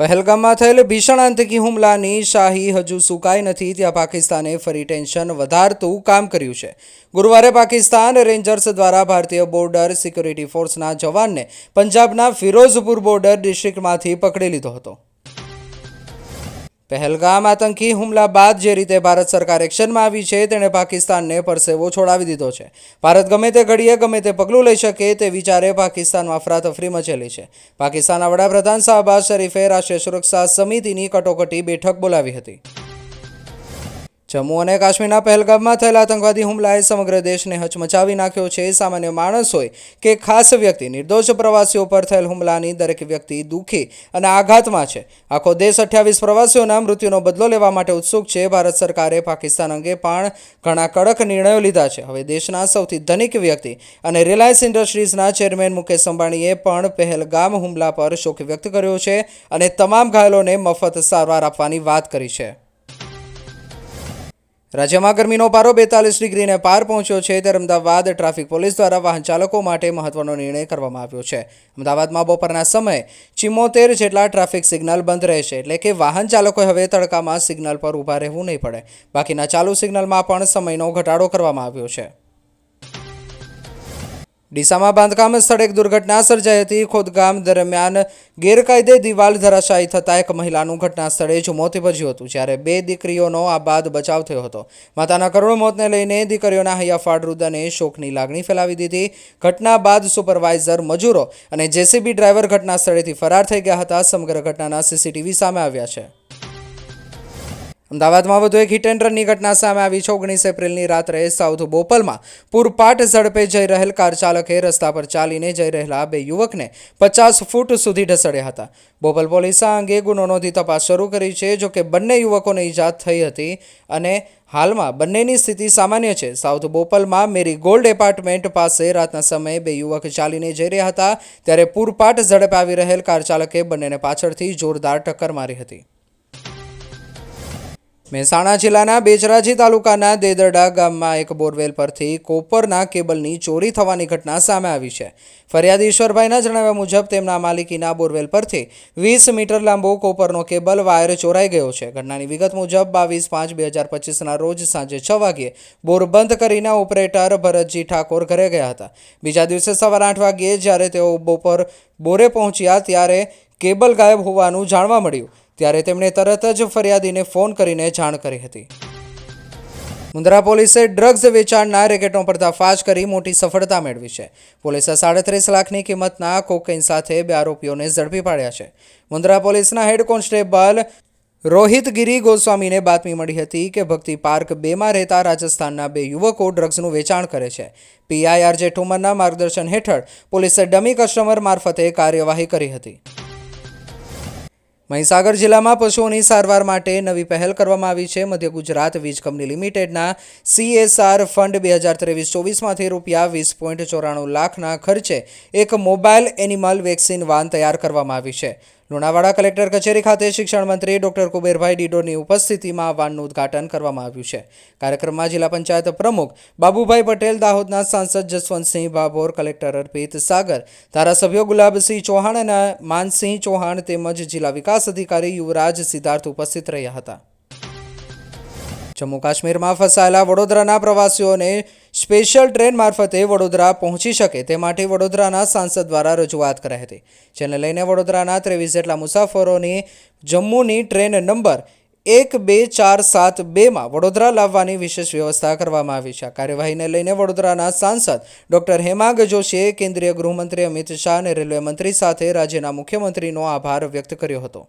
પહેલગામમાં થયેલ ભીષણ આતંકી હુમલાની શાહી હજુ સુકાઈ નથી, ત્યાં પાકિસ્તાને ફરી ટેન્શન વધારતું કામ કર્યું છે. ગુરુવારે પાકિસ્તાન રેન્જર્સ દ્વારા ભારતીય બોર્ડર સિક્યુરિટી ફોર્સના જવાનને પંજાબના ફિરોઝપુર બોર્ડર ડિસ્ટ્રિક્ટમાંથી પકડી લીધો હતો. પહેલગામ આતંકી હુમલા બાદ જે રીતે ભારત સરકાર એક્શનમાં આવી છે, તેણે પાકિસ્તાનને પરસેવો છોડાવી દીધો છે. ભારત ગમે તે ઘડીએ ગમે તે પગલું લઈ શકે તે વિચારે પાકિસ્તાનમાં અફરાતફરી મચેલી છે. પાકિસ્તાનના વડાપ્રધાન શાહબાઝ શરીફે રાષ્ટ્રીય સુરક્ષા સમિતિની કટોકટી બેઠક બોલાવી હતી. જમ્મુ અને કાશ્મીરના પહેલગામમાં થયેલા આતંકવાદી હુમલાએ સમગ્ર દેશને હચમચાવી નાખ્યો છે. સામાન્ય માણસ હોય કે ખાસ વ્યક્તિ, નિર્દોષ પ્રવાસીઓ પર થયેલ હુમલાની દરેક વ્યક્તિ દુઃખી અને આઘાતમાં છે. આખો દેશ અઠ્યાવીસ પ્રવાસીઓના મૃત્યુનો બદલો લેવા માટે ઉત્સુક છે. ભારત સરકારે પાકિસ્તાન અંગે પણ ઘણા કડક નિર્ણયો લીધા છે. હવે દેશના સૌથી ધનિક વ્યક્તિ અને રિલાયન્સ ઇન્ડસ્ટ્રીઝના ચેરમેન મુકેશ અંબાણીએ પણ પહેલગામ હુમલા પર શોક વ્યક્ત કર્યો છે અને તમામ ઘાયલોને મફત સારવાર આપવાની વાત કરી છે. રાજ્યમાં ગરમીનો પારો બેતાલીસ ડિગ્રીને પાર પહોંચ્યો છે, ત્યારે અમદાવાદ ટ્રાફિક પોલીસ દ્વારા વાહન ચાલકો માટે મહત્વનો નિર્ણય કરવામાં આવ્યો છે. અમદાવાદમાં બપોરના સમયે ચિમોતેર જેટલા ટ્રાફિક સિગ્નલ બંધ રહેશે, એટલે કે વાહન ચાલકોએ હવે તડકામાં સિગ્નલ પર ઊભા રહેવું નહીં પડે. બાકીના ચાલુ સિગ્નલમાં પણ સમયનો ઘટાડો કરવામાં આવ્યો છે. ડીસામાં બાંધકામ સ્થળે એક દુર્ઘટના સર્જાઈ હતી. ખોદકામ દરમિયાન ગેરકાયદે દિવાલ ધરાશાયી થતાં એક મહિલાનું ઘટના સ્થળે જ મોત નીપજ્યું હતું, જ્યારે બે દીકરીઓનો આ બાદ બચાવ થયો હતો. માતાના કરુણ મોતને લઈને દીકરીઓના હૈયાફાડ રુદને શોકની લાગણી ફેલાવી દીધી. ઘટના બાદ સુપરવાઇઝર મજૂરો અને જેસીબી ડ્રાઈવર ઘટના સ્થળેથી ફરાર થઈ ગયા હતા. સમગ્ર ઘટનાના સીસીટીવી સામે આવ્યા છે. અમદાવાદમાં વધુ એક હિટ ઘટના સામે આવી. છે ઓગણીસ એપ્રિલની રાત્રે સાઉથ બોપલમાં પૂરપાટ ઝડપે જઈ રહેલ કાર ચાલકે રસ્તા પર ચાલીને જઈ રહેલા બે યુવકને પચાસ ફૂટ સુધી ઢસડ્યા હતા. બોપલ પોલીસે આ અંગે ગુનો નોંધી તપાસ શરૂ કરી છે, જો કે બંને યુવકોને ઈજા થઈ હતી અને હાલમાં બંનેની સ્થિતિ સામાન્ય છે. સાઉથ બોપલમાં મેરી ગોલ્ડ એપાર્ટમેન્ટ પાસે રાતના સમયે બે યુવક ચાલીને જઈ રહ્યા હતા, ત્યારે પૂરપાટ ઝડપે આવી રહેલ કાર ચાલકે બંનેને પાછળથી જોરદાર ટક્કર મારી હતી. મહેસાણા જિલ્લાના બેચરાજી તાલુકાના દેદરડા ગામમાં એક બોરવેલ પરથી કોપરના કેબલની ચોરી થવાની ઘટના સામે આવી છે. ફરિયાદ ઈશ્વરભાઈના જણાવ્યા મુજબ તેમના માલિકીના બોરવેલ પરથી વીસ મીટર લાંબો કોપરનો કેબલ વાયર ચોરાઈ ગયો છે. ઘટનાની વિગત મુજબ બાવીસ પાંચ બે હજાર પચીસના રોજ સાંજે છ વાગ્યે બોર બંધ કરીને ઓપરેટર ભરતજી ઠાકોર ઘરે ગયા હતા. બીજા દિવસે સવારે આઠ વાગ્યે જ્યારે તેઓ બપોર બોરે પહોંચ્યા ત્યારે કેબલ ગાયબ હોવાનું જાણવા મળ્યું. ત્યારે તેમણે તરત જ ફરિયાદીને ફોન કરીને જાણ કરી હતી. મુન્દ્રા પોલીસે ડ્રગ્સ વેચાણના રેકેટનો પર્દાફાશ કરી મોટી સફળતા મેળવી છે. પોલીસે સાડત્રીસ લાખની કિંમતના કોકેઇન સાથે બે આરોપીઓને ઝડપી પાડ્યા છે. મુન્દ્રા પોલીસના હેડ કોન્સ્ટેબલ રોહિત ગિરી ગોસ્વામીને બાતમી મળી હતી કે ભક્તિ પાર્ક બેમાં રહેતા રાજસ્થાનના બે યુવકો ડ્રગ્સનું વેચાણ કરે છે. પીઆઈઆર આરજે ઠુમરના માર્ગદર્શન હેઠળ પોલીસે ડમી કસ્ટમર મારફતે કાર્યવાહી કરી હતી. મહીસાગર જિલ્લામાં પશુઓની સારવાર માટે નવી પહેલ કરવામાં આવી છે. મધ્ય ગુજરાત વીજ કંપની લિમિટેડના સીએસઆર ફંડ બે હજાર ત્રેવીસ ચોવીસમાંથી રૂપિયા વીસ પોઈન્ટ ચોરાણું લાખના ખર્ચે એક મોબાઈલ એનિમલ વેક્સિન વાન તૈયાર કરવામાં આવી છે. લુણાવાડા કલેક્ટર કચેરી ખાતે શિક્ષણ મંત્રી ડોક્ટર કુબેરભાઈ ડીડોની ઉપસ્થિતિમાં વાનનું ઉદ્ઘાટન કરવામાં આવ્યું છે. કાર્યક્રમમાં જિલ્લા પંચાયત પ્રમુખ બાબુભાઈ પટેલ, દાહોદના સાંસદ જસવંતસિંહ ભાભોર, કલેક્ટર અર્પિત સાગર, ધારાસભ્યો ગુલાબસિંહ ચૌહાણ અને માનસિંહ ચૌહાણ તેમજ જિલ્લા વિકાસ અધિકારી યુવરાજ સિદ્ધાર્થ ઉપસ્થિત રહ્યા હતા. જમ્મુ કાશ્મીરમાં ફસાયેલા વડોદરાના પ્રવાસીઓને સ્પેશિયલ ટ્રેન મારફતે વડોદરા પહોંચી શકે તે માટે વડોદરાના સાંસદ દ્વારા રજૂઆત કરાઈ હતી. જેને લઈને વડોદરાના ત્રેવીસ જેટલા મુસાફરોની જમ્મુની ટ્રેન નંબર એક બે ચાર સાત બેમાં વડોદરા લાવવાની વિશેષ વ્યવસ્થા કરવામાં આવી છે. કાર્યવાહીને લઈને વડોદરાના સાંસદ ડોક્ટર હેમાંગ જોશીએ કેન્દ્રીય ગૃહમંત્રી અમિત શાહ અને રેલવે મંત્રી સાથે રાજ્યના મુખ્યમંત્રીનો આભાર વ્યક્ત કર્યો હતો.